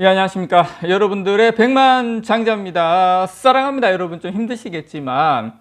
예, 안녕하십니까. 여러분들의 백만 장자입니다. 사랑합니다. 여러분 좀 힘드시겠지만,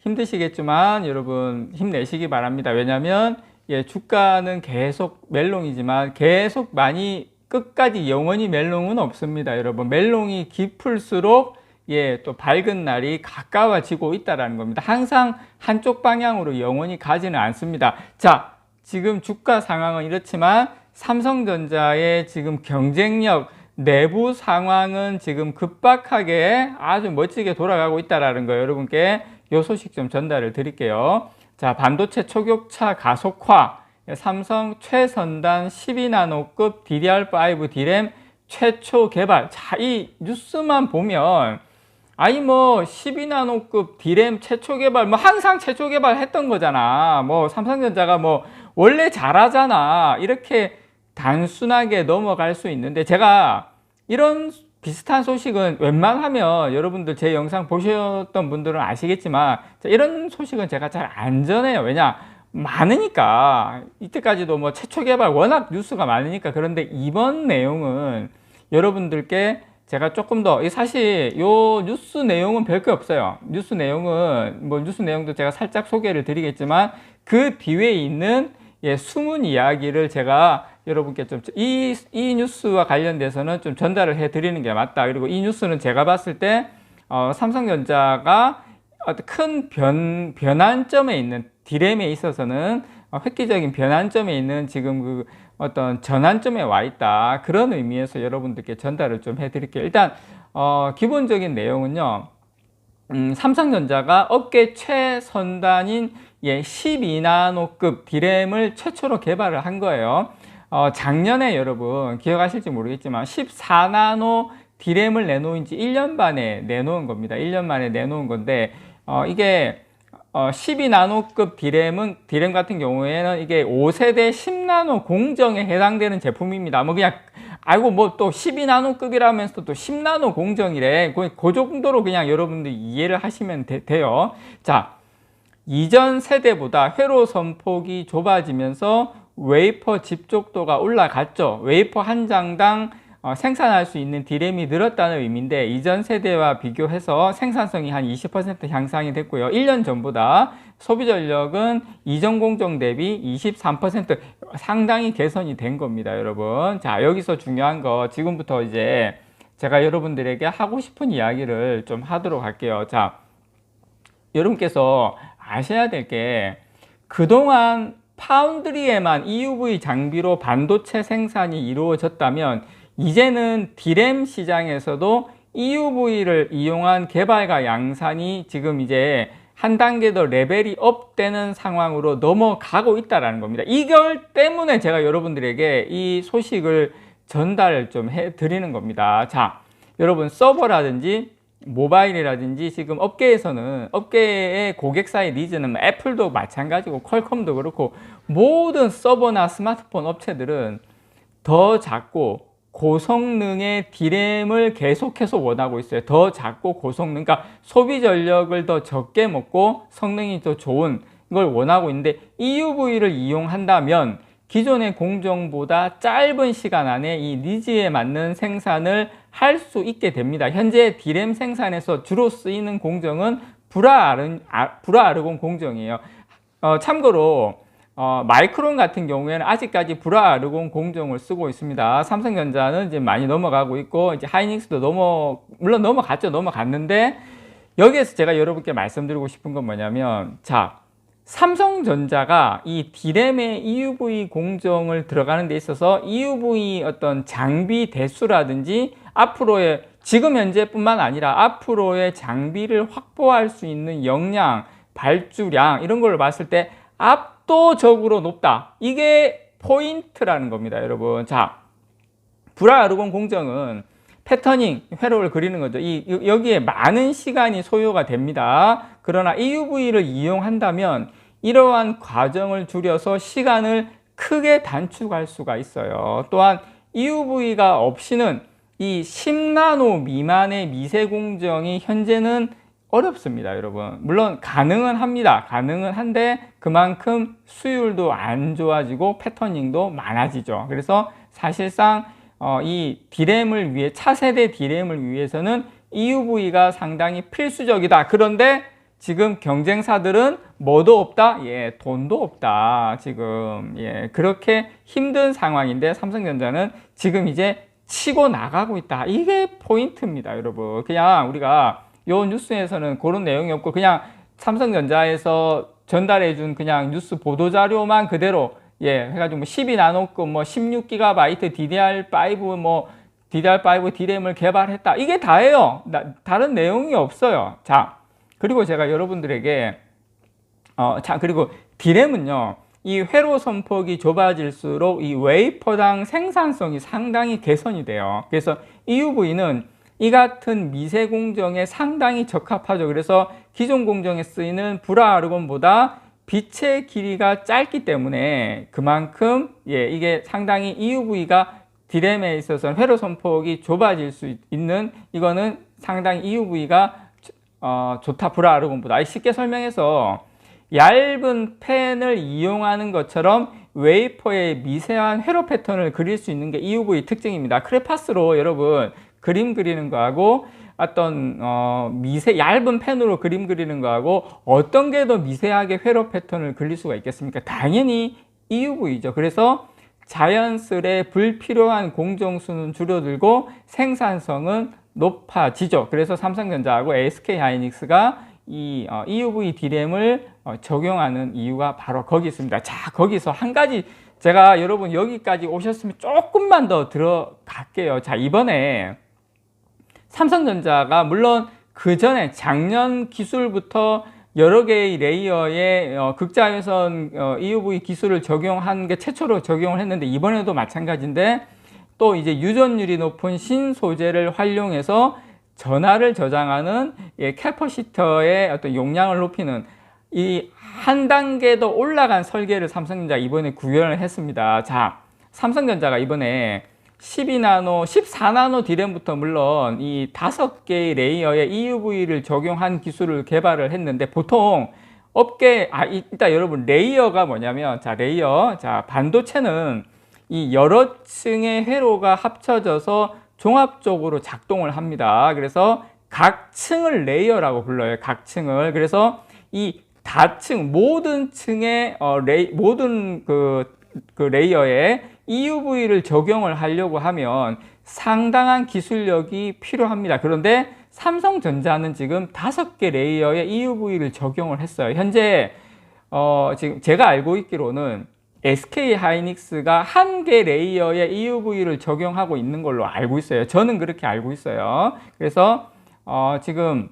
힘드시겠지만, 여러분 힘내시기 바랍니다. 왜냐면, 예, 주가는 계속 멜롱이지만, 계속 많이 끝까지 영원히 멜롱은 없습니다. 여러분, 멜롱이 깊을수록, 예, 또 밝은 날이 가까워지고 있다는 겁니다. 항상 한쪽 방향으로 영원히 가지는 않습니다. 자, 지금 주가 상황은 이렇지만, 삼성전자의 지금 경쟁력, 내부 상황은 지금 급박하게 아주 멋지게 돌아가고 있다라는 거 여러분께 요 소식 좀 전달을 드릴게요. 자, 반도체 초격차 가속화, 삼성 최선단 12나노급 DDR5 D램 최초 개발. 자, 이 뉴스만 보면 아니 뭐 12나노급 D램 최초 개발 뭐 항상 최초 개발했던 거잖아. 뭐 삼성전자가 뭐 원래 잘하잖아. 이렇게 단순하게 넘어갈 수 있는데 제가 이런 비슷한 소식은 웬만하면 여러분들 제 영상 보셨던 분들은 아시겠지만 이런 소식은 제가 잘 안 전해요. 왜냐? 많으니까 이때까지도 뭐 최초 개발 워낙 뉴스가 많으니까 그런데 이번 내용은 여러분들께 제가 조금 더 사실 요 뉴스 내용은 별거 없어요. 뉴스 내용은 뭐 뉴스 내용도 제가 살짝 소개를 드리겠지만 그 뒤에 있는 예, 숨은 이야기를 제가 여러분께 좀이이 뉴스와 관련돼서는 좀 전달을 해 드리는 게 맞다. 그리고 이 뉴스는 제가 봤을 때 어, 삼성전자가 어떤 큰 변, 변환점에 있는 디램에 있어서는 어, 획기적인 변환점에 있는 지금 그 어떤 전환점에 와 있다. 그런 의미에서 여러분들께 전달을 좀 해 드릴게요. 일단 어, 기본적인 내용은요. 음, 삼성전자가 업계 최선단인 예, 12나노급 디램을 최초로 개발을 한 거예요. 어, 작년에 여러분 기억하실지 모르겠지만 14나노 디램을 내놓은 지 1년 만에 내놓은 겁니다. 1년 만에 내놓은 건데 어, 이게 어, 12나노급 디램은 디램 같은 경우에는 이게 5세대 10나노 공정에 해당되는 제품입니다. 뭐 그냥 알고 뭐 또 12나노급이라면서 또 10나노 공정이래. 그, 그 정도로 그냥 여러분들 이해를 하시면 되, 돼요. 자, 이전 세대보다 회로 선폭이 좁아지면서 웨이퍼 집적도가 올라갔죠. 웨이퍼 한 장당 어, 생산할 수 있는 디램이 늘었다는 의미인데 이전 세대와 비교해서 생산성이 한 20% 향상이 됐고요. 1년 전보다 소비 전력은 이전 공정 대비 23% 상당히 개선이 된 겁니다, 여러분. 자, 여기서 중요한 거 지금부터 이제 제가 여러분들에게 하고 싶은 이야기를 좀 하도록 할게요. 자, 여러분께서 아셔야 될 게 그동안 파운드리에만 EUV 장비로 반도체 생산이 이루어졌다면 이제는 디램 시장에서도 EUV를 이용한 개발과 양산이 지금 이제 한 단계 더 레벨이 업되는 상황으로 넘어가고 있다는 겁니다. 이걸 때문에 제가 여러분들에게 이 소식을 전달 좀 해 드리는 겁니다. 자, 여러분 서버라든지 모바일이라든지 지금 업계에서는 업계의 고객사의 니즈는 뭐 애플도 마찬가지고 퀄컴도 그렇고 모든 서버나 스마트폰 업체들은 더 작고 고성능의 디램을 계속해서 원하고 있어요. 더 작고 고성능, 그러니까 소비 전력을 더 적게 먹고 성능이 더 좋은 걸 원하고 있는데 EUV를 이용한다면 기존의 공정보다 짧은 시간 안에 이 니즈에 맞는 생산을 할 수 있게 됩니다. 현재 디램 생산에서 주로 쓰이는 공정은 브라아르, 아, 브라아르곤 공정이에요. 어, 참고로 어, 마이크론 같은 경우에는 아직까지 브라아르곤 공정을 쓰고 있습니다. 삼성전자는 이제 많이 넘어가고 있고 이제 하이닉스도 넘어 물론 넘어갔죠. 넘어갔는데 여기에서 제가 여러분께 말씀드리고 싶은 건 뭐냐면 자 삼성전자가 이 디램의 EUV 공정을 들어가는 데 있어서 EUV 어떤 장비 대수라든지 앞으로의 지금 현재뿐만 아니라 앞으로의 장비를 확보할 수 있는 역량, 발주량 이런 걸 봤을 때 압도적으로 높다. 이게 포인트라는 겁니다, 여러분. 자, 브라아르곤 공정은 패터닝, 회로를 그리는 거죠. 이, 여기에 많은 시간이 소요가 됩니다. 그러나 EUV를 이용한다면 이러한 과정을 줄여서 시간을 크게 단축할 수가 있어요. 또한 EUV가 없이는 이 10나노 미만의 미세 공정이 현재는 어렵습니다, 여러분. 물론 가능은 합니다. 가능은 한데 그만큼 수율도 안 좋아지고 패터닝도 많아지죠. 그래서 사실상 어, 이 디램을 위해 차세대 디램을 위해서는 EUV가 상당히 필수적이다. 그런데 지금 경쟁사들은 뭐도 없다? 예, 돈도 없다. 지금 예, 그렇게 힘든 상황인데 삼성전자는 지금 이제 치고 나가고 있다. 이게 포인트입니다, 여러분. 그냥 우리가 요 뉴스에서는 그런 내용이 없고 그냥 삼성전자에서 전달해 준 그냥 뉴스 보도 자료만 그대로 예, 해가지고 뭐 12 나노급 뭐 16GB DDR5 뭐 DDR5 D램을 개발했다. 이게 다예요. 나, 다른 내용이 없어요. 자, 그리고 제가 여러분들에게 어, 자, 그리고 D램은요. 이 회로 선폭이 좁아질수록 이 웨이퍼당 생산성이 상당히 개선이 돼요. 그래서 EUV는 이 같은 미세 공정에 상당히 적합하죠. 그래서 기존 공정에 쓰이는 불화아르곤보다 빛의 길이가 짧기 때문에 그만큼 예, 이게 상당히 EUV가 디램에 있어서 회로 선폭이 좁아질 수 있는 이거는 상당히 EUV가 어, 좋다 불화아르곤보다 쉽게 설명해서 얇은 펜을 이용하는 것처럼 웨이퍼의 미세한 회로 패턴을 그릴 수 있는 게 EUV 특징입니다. 크레파스로 여러분 그림 그리는 거하고 어떤 어, 미세 얇은 펜으로 그림 그리는 거하고 어떤 게 더 미세하게 회로 패턴을 그릴 수가 있겠습니까? 당연히 EUV죠. 그래서 자연스레 불필요한 공정수는 줄어들고 생산성은 높아지죠. 그래서 삼성전자하고 SK 하이닉스가 이 어, EUV D램을 어, 적용하는 이유가 바로 거기 있습니다. 자, 거기서 한 가지 제가 여러분 여기까지 오셨으면 조금만 더 들어갈게요. 자, 이번에 삼성전자가 물론 그 전에 작년 기술부터 여러 개의 레이어에 어, 극자외선 어, EUV 기술을 적용한 게 최초로 적용을 했는데 이번에도 마찬가지인데 또 이제 유전율이 높은 신소재를 활용해서 전하를 저장하는 예, 캐퍼시터의 어떤 용량을 높이는 이 한 단계 더 올라간 설계를 삼성전자 이번에 구현을 했습니다. 자, 삼성전자가 이번에 12나노, 14나노 디램부터 물론 이 다섯 개의 레이어에 EUV를 적용한 기술을 개발을 했는데 보통 업계 아 일단 여러분 레이어가 뭐냐면 자 레이어 자 반도체는 이 여러 층의 회로가 합쳐져서 종합적으로 작동을 합니다. 그래서 각 층을 레이어라고 불러요. 각 층을 그래서 이 다층 모든 층의 어, 레이 모든 그, 그 레이어에 EUV를 적용을 하려고 하면 상당한 기술력이 필요합니다. 그런데 삼성전자는 지금 다섯 개 레이어에 EUV를 적용을 했어요. 현재 어, 지금 제가 알고 있기로는 SK 하이닉스가 한 개 레이어에 EUV를 적용하고 있는 걸로 알고 있어요. 저는 그렇게 알고 있어요. 그래서 어, 지금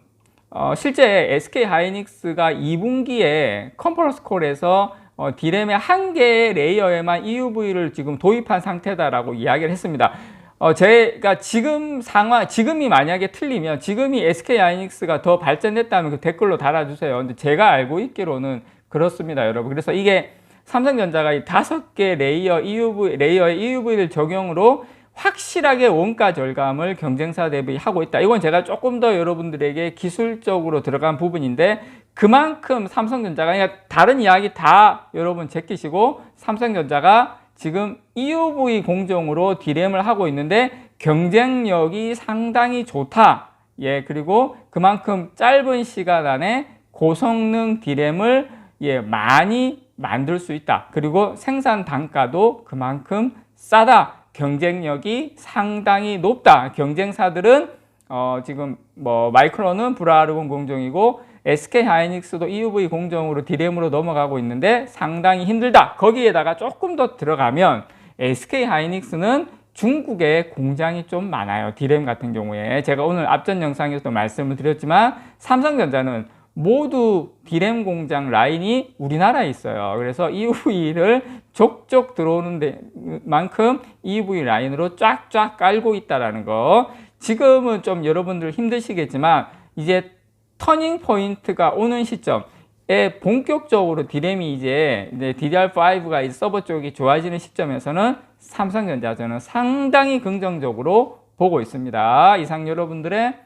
어, 실제 SK 하이닉스가 2분기에 컨퍼런스 콜에서 어, D램의 한 개의 레이어에만 EUV를 지금 도입한 상태다라고 이야기를 했습니다. 어, 제가 지금 상황, 지금이 만약에 틀리면, 지금이 SK 하이닉스가 더 발전됐다면 그 댓글로 달아주세요. 근데 제가 알고 있기로는 그렇습니다, 여러분. 그래서 이게 삼성전자가 이 다섯 개 레이어 EUV, 레이어의 EUV를 적용으로 확실하게 원가 절감을 경쟁사 대비 하고 있다. 이건 제가 조금 더 여러분들에게 기술적으로 들어간 부분인데 그만큼 삼성전자가 그러니까 다른 이야기 다 여러분 제끼시고 삼성전자가 지금 EUV 공정으로 디램을 하고 있는데 경쟁력이 상당히 좋다. 예, 그리고 그만큼 짧은 시간 안에 고성능 디램을 예, 많이 만들 수 있다. 그리고 생산 단가도 그만큼 싸다. 경쟁력이 상당히 높다. 경쟁사들은 어, 지금 뭐 마이크론은 브라르곤 공정이고 SK 하이닉스도 EUV 공정으로 디램으로 넘어가고 있는데 상당히 힘들다. 거기에다가 조금 더 들어가면 SK 하이닉스는 중국에 공장이 좀 많아요. 디램 같은 경우에 제가 오늘 앞전 영상에서도 말씀을 드렸지만 삼성전자는 모두 디램 공장 라인이 우리나라에 있어요. 그래서 EUV를 족족 들어오는 만큼 EUV 라인으로 쫙쫙 깔고 있다라는 거. 지금은 좀 여러분들 힘드시겠지만 이제 터닝 포인트가 오는 시점 에 본격적으로 디램이 이제 DDR5가 서버 쪽이 좋아지는 시점에서는 삼성전자 저는 상당히 긍정적으로 보고 있습니다. 이상 여러분들의